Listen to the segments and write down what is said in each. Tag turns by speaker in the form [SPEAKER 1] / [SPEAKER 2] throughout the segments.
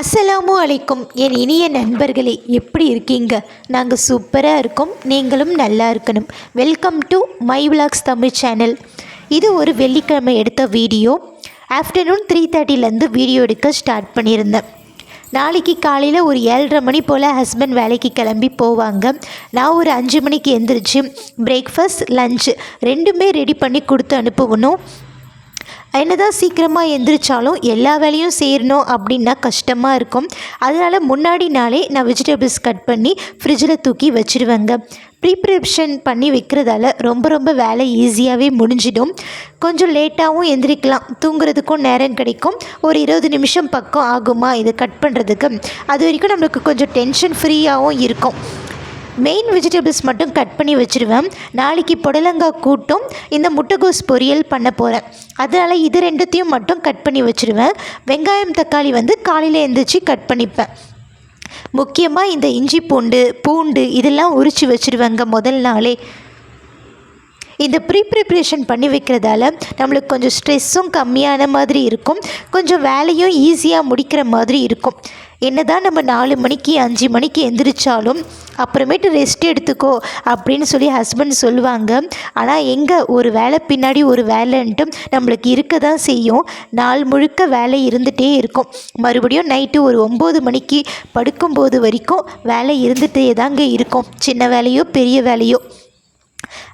[SPEAKER 1] அஸ்ஸலாமு அலைக்கும். என் இனிய நண்பர்களே எப்படி இருக்கீங்க? நாங்கள் சூப்பராக இருக்கோம். நீங்களும் நல்லா இருக்கணும். Welcome to my vlogs Tamil channel இது ஒரு வெள்ளிக்கிழமை எடுத்த வீடியோ. ஆஃப்டர்நூன் த்ரீ தேர்ட்டிலேருந்து வீடியோ எடுக்க ஸ்டார்ட் பண்ணியிருந்தேன். நாளைக்கு காலையில் ஒரு ஏழரை மணி போல் ஹஸ்பண்ட் வேலைக்கு கிளம்பி போவாங்க. நான் ஒரு அஞ்சு மணிக்கு எந்திரிச்சு பிரேக்ஃபாஸ்ட் லஞ்ச் ரெண்டுமே ரெடி பண்ணி கொடுத்து அனுப்பணும் என்னதான் சீக்கிரமாக எந்திரிச்சாலும் எல்லா வேலையும் செய்யணும் அப்படின்னா கஷ்டமாக இருக்கும். அதனால் முன்னாடி நாளே நான் வெஜிடபிள்ஸ் கட் பண்ணி ஃப்ரிட்ஜில் தூக்கி வச்சுருவேங்க. ப்ரீப்ரிப்ஷன் பண்ணி வைக்கிறதால ரொம்ப ரொம்ப வேலை ஈஸியாகவே முடிஞ்சிடும். கொஞ்சம் லேட்டாகவும் எந்திரிக்கலாம். தூங்குறதுக்கும் நேரம் கிடைக்கும். ஒரு இருபது நிமிஷம் பக்கம் ஆகுமா இதை கட் பண்ணுறதுக்கு அது வரைக்கும் நம்மளுக்கு கொஞ்சம் டென்ஷன் ஃப்ரீயாகவும் இருக்கும். மெயின் வெஜிடபிள்ஸ் மட்டும் கட் பண்ணி வச்சுருவேன். நாளைக்கு புடலங்காய் கூட்டும் இந்த முட்டைகோஸ் பொரியல் பண்ண போகிறேன் அதனால் இது ரெண்டுத்தையும் மட்டும் கட் பண்ணி வச்சுருவேன். வெங்காயம் தக்காளி வந்து காலையில் எழுந்திரிச்சு கட் பண்ணிப்பேன். முக்கியமாக இந்த இஞ்சி பூண்டு பூண்டு இதெல்லாம் உரித்து வச்சுருவேங்க முதல் நாளே. இந்த ப்ரீ ப்ரிப்ரேஷன் பண்ணி வைக்கிறதால நம்மளுக்கு கொஞ்சம் ஸ்ட்ரெஸ்ஸும் கம்மியான மாதிரி இருக்கும். கொஞ்சம் வேலையும் ஈஸியாக முடிக்கிற மாதிரி இருக்கும். என்னதான் நம்ம நாலு மணிக்கு அஞ்சு மணிக்கு எந்திரிச்சாலும் அப்புறமேட்டு ரெஸ்ட் எடுத்துக்கோ அப்படின்னு சொல்லி ஹஸ்பண்ட் சொல்லுவாங்க. ஆனால் எங்கே ஒரு வேலை பின்னாடி ஒரு வேலைன்ட்டு நம்மளுக்கு இருக்க தான் செய்யும். நாள் முழுக்க வேலை இருந்துகிட்டே இருக்கும். மறுபடியும் நைட்டு ஒரு ஒம்பது மணிக்கு படுக்கும்போது வரைக்கும் வேலை இருந்துகிட்டே தாங்க இருக்கும். சின்ன வேலையோ பெரிய வேலையோ.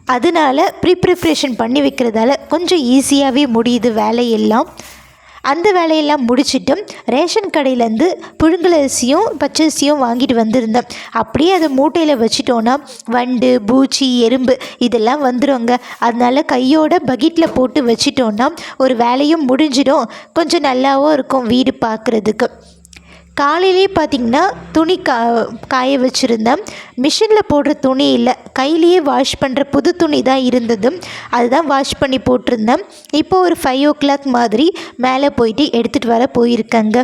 [SPEAKER 1] அதனால ப்ரீ ப்ரிப்ரேஷன் பண்ணி வைக்கிறதால கொஞ்சம் ஈஸியாகவே முடியுது வேலையெல்லாம். அந்த வேலையெல்லாம் முடிச்சிட்டு ரேஷன் கடையிலேருந்து புழுங்கலரிசியும் பச்சரிசியும் வாங்கிட்டு வந்திருந்தேன். அப்படியே அதை மூட்டையில் வச்சிட்டோன்னா வண்டு பூச்சி எறும்பு இதெல்லாம் வந்துடுங்க அதனால கையோட பக்கெட்டில் போட்டு வச்சிட்டோன்னா ஒரு வேலையும் முடிஞ்சிடும். கொஞ்சம் நல்லாவும் இருக்கும் வீடு பார்க்குறதுக்கு. காலையிலே பார்த்திங்கன்னா துணி கா காய வச்சுருந்தேன். மிஷினில் போடுற துணி இல்லை. கையிலேயே வாஷ் பண்ணுற புது துணி தான் இருந்தது. அதுதான் வாஷ் பண்ணி போட்டிருந்தேன். இப்போது ஒரு ஃபைவ் ஓ கிளாக் மாதிரி மேலே போயிட்டு எடுத்துகிட்டு வர போயிருக்கேங்க.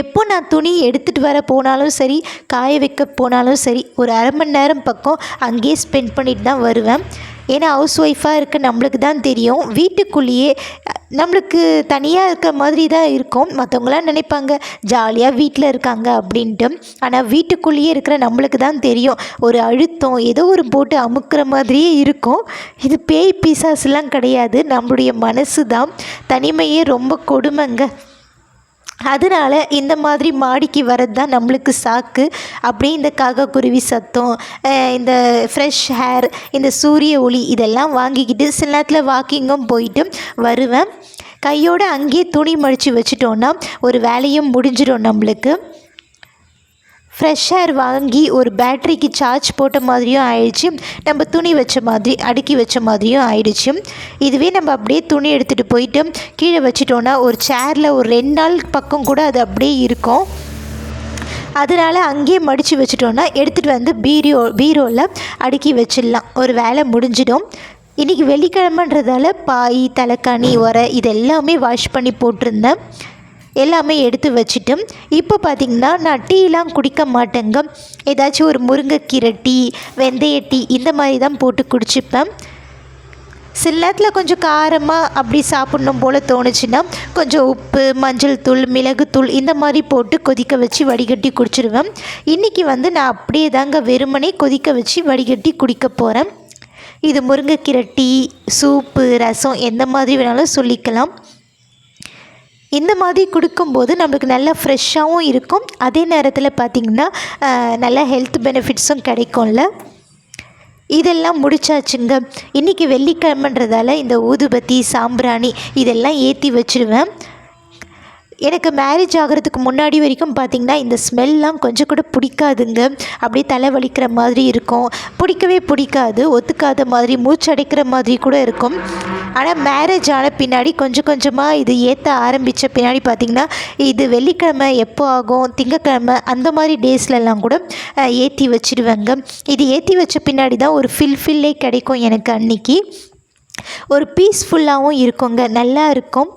[SPEAKER 1] எப்போ நான் துணி எடுத்துகிட்டு வர போனாலும் சரி காய வைக்க போனாலும் சரி ஒரு அரை மணி நேரம் பக்கம் அங்கேயே ஸ்பெண்ட் பண்ணிட்டு தான் வருவேன். ஏன்னா ஹவுஸ் ஒய்ஃபாக இருக்க நம்மளுக்கு தான் தெரியும். வீட்டுக்குள்ளேயே நம்மளுக்கு தனியாக இருக்க மாதிரி தான் இருக்கும். மற்றவங்களாம் நினைப்பாங்க ஜாலியாக வீட்டில் இருக்காங்க அப்படின்ட்டு. ஆனால் வீட்டுக்குள்ளேயே இருக்கிற நம்மளுக்கு தான் தெரியும். ஒரு அழுத்தம் ஏதோ ஒரு போட்டு அமுக்கிற மாதிரியே இருக்கும். இது பேய் பீசாஸ்லாம் கிடையாது. நம்மளுடைய மனசு தான். தனிமையே ரொம்ப கொடுமைங்க. அதனால் இந்த மாதிரி மாடிக்கு வர்றது தான் நம்மளுக்கு சாக்கு. அப்படியே இந்த காக்காக்குருவி சத்தம் இந்த ஃப்ரெஷ் ஹேர் இந்த சூரிய ஒளி இதெல்லாம் வாங்கிக்கிட்டு சில நேரத்தில் வாக்கிங்கும் போயிட்டு வருவேன். கையோடு அங்கேயே துணி மடித்து வச்சிட்டோன்னா ஒரு வேலையும் முடிஞ்சிடும் நம்மளுக்கு. ஃப்ரெஷ்ஷாக வாங்கி ஒரு பேட்டரிக்கு சார்ஜ் போட்ட மாதிரியும் ஆயிடுச்சு. நம்ம துணி வச்ச மாதிரி அடுக்கி வச்ச மாதிரியும் ஆயிடுச்சு. இதுவே நம்ம அப்படியே துணி எடுத்துகிட்டு போயிட்டு கீழே வச்சிட்டோன்னா ஒரு சேரில் ஒரு ரெண்டு நாள் பக்கம் கூட அது அப்படியே இருக்கும். அதனால் அங்கேயே மடித்து வச்சிட்டோன்னா எடுத்துகிட்டு வந்து பீரோ பீரோவில் அடுக்கி வச்சிடலாம். ஒரு வேலை முடிஞ்சிடும். இன்றைக்கி வெள்ளிக்கிழமைன்றதால பாய் தலைக்காணி உரை இதெல்லாமே வாஷ் பண்ணி போட்டிருந்தேன். எல்லாமே எடுத்து வச்சுட்டு இப்போ பார்த்திங்கன்னா நான் டீலாம் குடிக்க மாட்டேங்க. ஏதாச்சும் ஒரு முருங்கைக்கீரை டீ வெந்தய டீ இந்த மாதிரி தான் போட்டு குடிச்சுப்பேன். சில நேரத்தில் கொஞ்சம் காரமாக அப்படி சாப்பிட்ணும் போல் தோணுச்சுன்னா கொஞ்சம் உப்பு மஞ்சள் தூள் மிளகுத்தூள் இந்த மாதிரி போட்டு கொதிக்க வச்சு வடிகட்டி குடிச்சிருவேன். இன்றைக்கி வந்து நான் அப்படியே தாங்க வெறுமனே கொதிக்க வச்சு வடிகட்டி குடிக்க போகிறேன் இது முருங்கைக்கீரை டீ சூப்பு ரசம் எந்த மாதிரி வேணாலும் சொல்லிக்கலாம். இந்த மாதிரி கொடுக்கும்போது நம்மளுக்கு நல்லா ஃப்ரெஷ்ஷாகவும் இருக்கும். அதே நேரத்தில் பார்த்திங்கன்னா நல்லா நல்ல ஹெல்த் பெனிஃபிட்ஸும் கிடைக்கும்ல. இதெல்லாம் முடிச்சாச்சுங்க. இன்றைக்கி வெள்ளிக்கிழமன்றதால இந்த ஊதுபத்தி சாம்பிராணி இதெல்லாம் ஏற்றி வச்சுருவேன். எனக்கு மேரேஜ் ஆகிறதுக்கு முன்னாடி வரைக்கும் பார்த்திங்கன்னா இந்த ஸ்மெல்லாம் கொஞ்சம் கூட பிடிக்காதுங்க. அப்படியே தலை வலிக்கிற மாதிரி இருக்கும். பிடிக்கவே பிடிக்காது. ஒத்துக்காத மாதிரி மூச்சடைக்கிற மாதிரி கூட இருக்கும். ஆனால் மேரேஜ் ஆன பின்னாடி கொஞ்சம் கொஞ்சமாக இது ஏற்ற ஆரம்பித்த பின்னாடி பார்த்திங்கன்னா இது வெள்ளிக்கிழமை எப்போ ஆகும் திங்கக்கிழமை அந்த மாதிரி டேஸ்லலாம் கூட ஏற்றி வச்சிடுவேங்க இது ஏற்றி வச்ச பின்னாடி தான் ஒரு ஃபில்ஃபில்லே கிடைக்கும் எனக்கு அன்னைக்கு. ஒரு பீஸ்ஃபுல்லாகவும் இருக்குங்க நல்லா இருக்கும்.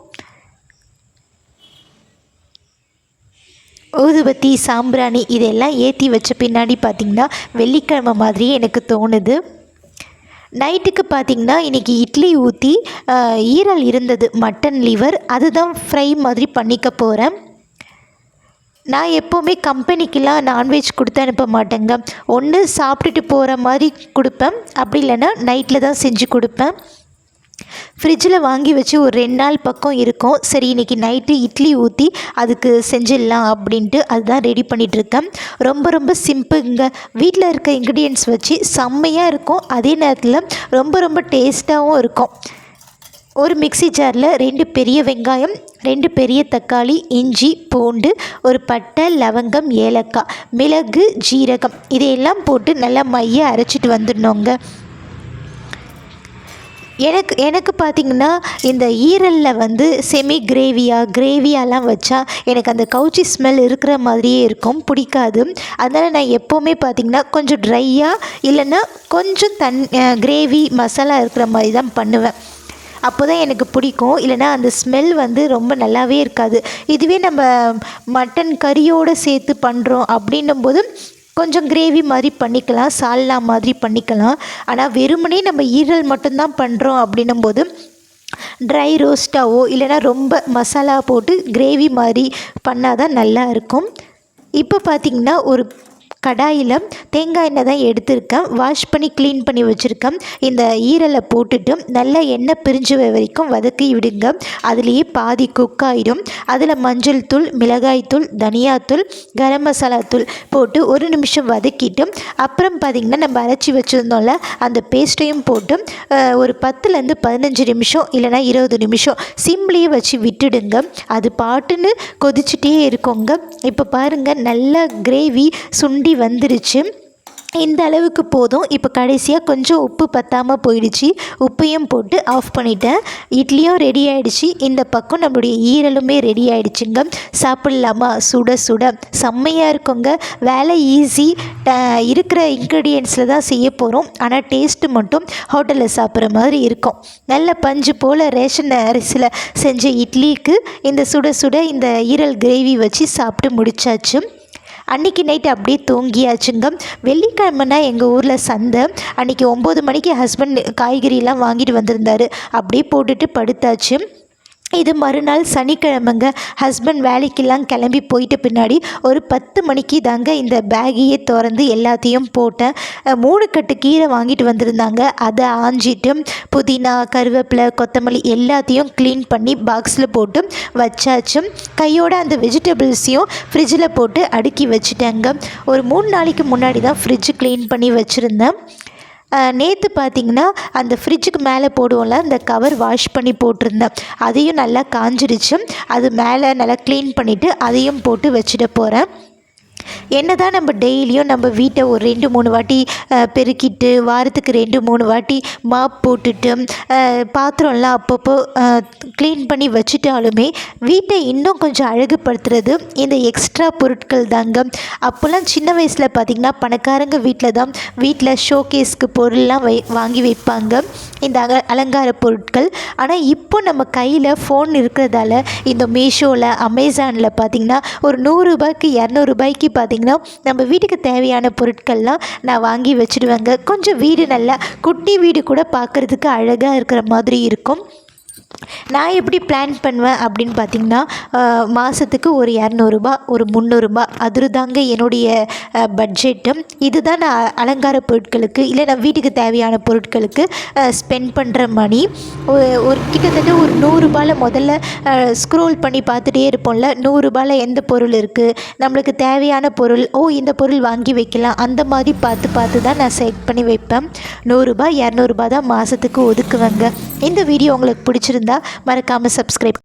[SPEAKER 1] ஊதுபத்தி சாம்பிராணி இதெல்லாம் ஏற்றி வச்ச பின்னாடி பார்த்திங்கன்னா வெள்ளிக்கிழமை மாதிரியே எனக்கு தோணுது. நைட்டுக்கு பார்த்திங்கன்னா இன்றைக்கி இட்லி ஊற்றி ஈரல் இருந்தது மட்டன் லிவர் அதுதான் ஃப்ரை மாதிரி பண்ணிக்க போகிறேன் நான் எப்போவுமே கம்பெனிக்கெலாம் நான்வெஜ் கொடுத்து அனுப்ப மாட்டேங்க. ஒன்று சாப்பிட்டுட்டு போகிற மாதிரி கொடுப்பேன். அப்படி இல்லைன்னா நைட்டில் தான் செஞ்சு கொடுப்பேன். ஃப்ரிட்ஜில் வாங்கி வச்சு ஒரு ரெண்டு நாள் பக்கம் இருக்கும். சரி இன்றைக்கி நைட்டு இட்லி ஊற்றி அதுக்கு செஞ்சிடலாம் அப்படின்ட்டு அதுதான் ரெடி பண்ணிகிட்ருக்கேன் ரொம்ப ரொம்ப சிம்பிளுங்க வீட்டில் இருக்க இன்க்ரீடியன்ஸ் வச்சு செம்மையாக இருக்கும். அதே நேரத்தில் ரொம்ப ரொம்ப டேஸ்ட்டாகவும் இருக்கும். ஒரு மிக்ஸி ஜாரில் ரெண்டு பெரிய வெங்காயம் ரெண்டு பெரிய தக்காளி இஞ்சி பூண்டு ஒரு பட்டை லவங்கம் ஏலக்காய் மிளகு ஜீரகம் இதையெல்லாம் போட்டு நல்லா மைய அரைச்சிட்டு வந்துடணுங்க. எனக்கு எனக்கு பார்த்திங்கன்னா இந்த ஈரலில் வந்து செமி கிரேவியாக கிரேவியாலாம் வச்சா எனக்கு அந்த கவுச்சி ஸ்மெல் இருக்கிற மாதிரியே இருக்கும். பிடிக்காது. அதனால் நான் எப்போவுமே பார்த்திங்கன்னா கொஞ்சம் ட்ரையாக இல்லைன்னா கொஞ்சம் தன் கிரேவி மசாலா இருக்கிற மாதிரி தான் பண்ணுவேன். அப்போ தான் எனக்கு பிடிக்கும். இல்லைனா அந்த ஸ்மெல் வந்து ரொம்ப நல்லாவே இருக்காது. இதுவே நம்ம மட்டன் கறியோடு சேர்த்து பண்ணுறோம் அப்படின்னும் போது கொஞ்சம் கிரேவி மாதிரி பண்ணிக்கலாம் சால்னா மாதிரி பண்ணிக்கலாம். ஆனால் வெறுமனே நம்ம ஈரல் மட்டும்தான் பண்ணுறோம் அப்படின்னும் போது ட்ரை ரோஸ்ட்டாவோ இல்லைனா ரொம்ப மசாலா போட்டு கிரேவி மாதிரி பண்ணால் தான் நல்லா இருக்கும். இப்போ பார்த்திங்கன்னா ஒரு கடாயில் தேங்காய் எண்ணெய் தான் எடுத்திருக்கேன். வாஷ் பண்ணி க்ளீன் பண்ணி வச்சுருக்கேன். இந்த ஈரலை போட்டுட்டு நல்லா எண்ணெய் பிரிஞ்சு வரைக்கும் வதக்கி விடுங்க. அதுலேயே பாதி குக் ஆகிடும் அதில் மஞ்சள் தூள் மிளகாய் தூள் தனியாத்தூள் கரம் மசாலா தூள் போட்டு ஒரு நிமிஷம் வதக்கிட்டு அப்புறம் பார்த்திங்கன்னா நம்ம அரைச்சி வச்சுருந்தோம்ல அந்த பேஸ்ட்டையும் போட்டு ஒரு பத்துலேருந்து பதினஞ்சு நிமிஷம் இல்லைனா இருபது நிமிஷம் சிம்லேயே வச்சு விட்டுடுங்க. அது பாட்டுன்னு கொதிச்சுட்டே இருக்கோங்க. இப்போ பாருங்கள் நல்லா கிரேவி சுண்ட வந்துருச்சு. இந்த அளவுக்கு போதும். இப்போ கடைசியாக கொஞ்சம் உப்பு பற்றாமல் போயிடுச்சு. உப்பையும் போட்டு ஆஃப் பண்ணிட்டேன். இட்லியும் ரெடி ஆகிடுச்சு இந்த பக்கம் நம்மளுடைய ஈரலுமே ரெடி ஆகிடுச்சுங்க சாப்பிட்லாமா? சுட சுட. செம்மையாக இருக்குங்க. வேலை ஈஸி இருக்கிற இன்க்ரீடியன்ஸில் தான் செய்ய போகிறோம் ஆனால் டேஸ்ட்டு மட்டும் ஹோட்டலில் சாப்பிட்ற மாதிரி இருக்கும். நல்ல பஞ்சு போல் ரேஷன் அரிசியில் செஞ்ச இட்லிக்கு இந்த சுட சுட இந்த ஈரல் கிரேவி வச்சு சாப்பிட்டு முடிச்சாச்சு. அன்றைக்கி நைட்டு அப்படியே தூங்கியாச்சுங்க. வெள்ளிக்கிழமைனா எங்கள் ஊரில் சந்தை. அன்றைக்கி ஒம்பது மணிக்கு ஹஸ்பண்ட் காய்கறியெல்லாம் வாங்கிட்டு வந்திருந்தாரு. அப்படியே போட்டுட்டு படுத்தாச்சு. இது மறுநாள் சனிக்கிழமைங்க. ஹஸ்பண்ட் வேலைக்கெல்லாம் கிளம்பி போயிட்ட பின்னாடி ஒரு பத்து மணிக்கு தாங்க இந்த பேகையே திறந்து எல்லாத்தையும் போட்டேன். மூணு கட்டு கீரை வாங்கிட்டு வந்திருந்தாங்க. அதை ஆஞ்சிட்டு புதினா கருவேப்பிலை கொத்தமல்லி எல்லாத்தையும் க்ளீன் பண்ணி பாக்ஸில் போட்டு வச்சாச்சு. கையோட அந்த வெஜிடபிள்ஸையும் ஃப்ரிட்ஜில் போட்டு அடுக்கி வச்சுட்டேங்க. ஒரு மூணு நாளைக்கு முன்னாடி தான் ஃப்ரிட்ஜ் க்ளீன் பண்ணி வச்சுருந்தேன். நேற்று பார்த்திங்கன்னா அந்த ஃப்ரிட்ஜுக்கு மேலே போடுவோம்ல அந்த கவர் வாஷ் பண்ணி போட்டிருந்தேன். அதையும் நல்லா காஞ்சிருச்சு. அது மேலே நல்லா க்ளீன் பண்ணிவிட்டு அதையும் போட்டு வச்சுட போகிறேன் என்ன தான் நம்ம டெய்லியும் நம்ம வீட்டை ஒரு ரெண்டு மூணு வாட்டி பெருக்கிட்டு வாரத்துக்கு ரெண்டு மூணு வாட்டி மாப் போட்டுட்டு பாத்திரம்லாம் அப்பப்போ க்ளீன் பண்ணி வச்சுட்டாலுமே வீட்டை இன்னும் கொஞ்சம் அழகுபடுத்துறது இந்த எக்ஸ்ட்ரா பொருட்கள் தாங்க. அப்போல்லாம் சின்ன வயசில் பார்த்திங்கன்னா பணக்காரங்க வீட்டில் தான் வீட்டில் ஷோகேஸ்க்கு பொருள்லாம் வை வாங்கி வைப்பாங்க. இந்த அக அலங்கார பொருட்கள். ஆனால் இப்போ நம்ம கையில் ஃபோன் இருக்கிறதால இந்த மீஷோவில் அமேசானில் பார்த்திங்கன்னா ஒரு நூறுரூபாய்க்கு இரநூறுபாய்க்கு பார்த்திங்கன்னா நம்ம வீட்டுக்கு தேவையான பொருட்கள்லாம் நான் வாங்கி வச்சுடுவேங்க. கொஞ்சம் வீடு நல்லா குட்டி வீடு கூட பார்க்குறதுக்கு அழகாக இருக்கிற மாதிரி இருக்கும். நான் எப்படி பிளான் பண்ணுவேன் அப்படின்னு பார்த்திங்கன்னா மாதத்துக்கு ஒரு இரநூறுபா ஒரு முந்நூறுபா. அது தாங்க என்னுடைய பட்ஜெட்டு இதுதான் நான் அலங்கார பொருட்களுக்கு இல்லை நான் வீட்டுக்கு தேவையான பொருட்களுக்கு ஸ்பெண்ட் பண்ணுற மணி ஒரு கிட்டத்தட்ட ஒரு நூறுரூபாயில் முதல்ல ஸ்க்ரோல் பண்ணி பார்த்துட்டே இருப்போம்ல நூறுரூபாயில் எந்த பொருள் இருக்குது நம்மளுக்கு தேவையான பொருள் ஓ இந்த பொருள் வாங்கி வைக்கலாம் அந்த மாதிரி பார்த்து பார்த்து தான் நான் செலக்ட் பண்ணி வைப்பேன். நூறுரூபா இரநூறுபா தான் மாதத்துக்கு ஒதுக்குவேங்க. இந்த வீடியோ உங்களுக்கு பிடிச்சிருந்து എന്താ മറക്കാമ സബ്സ്ക്രൈബ്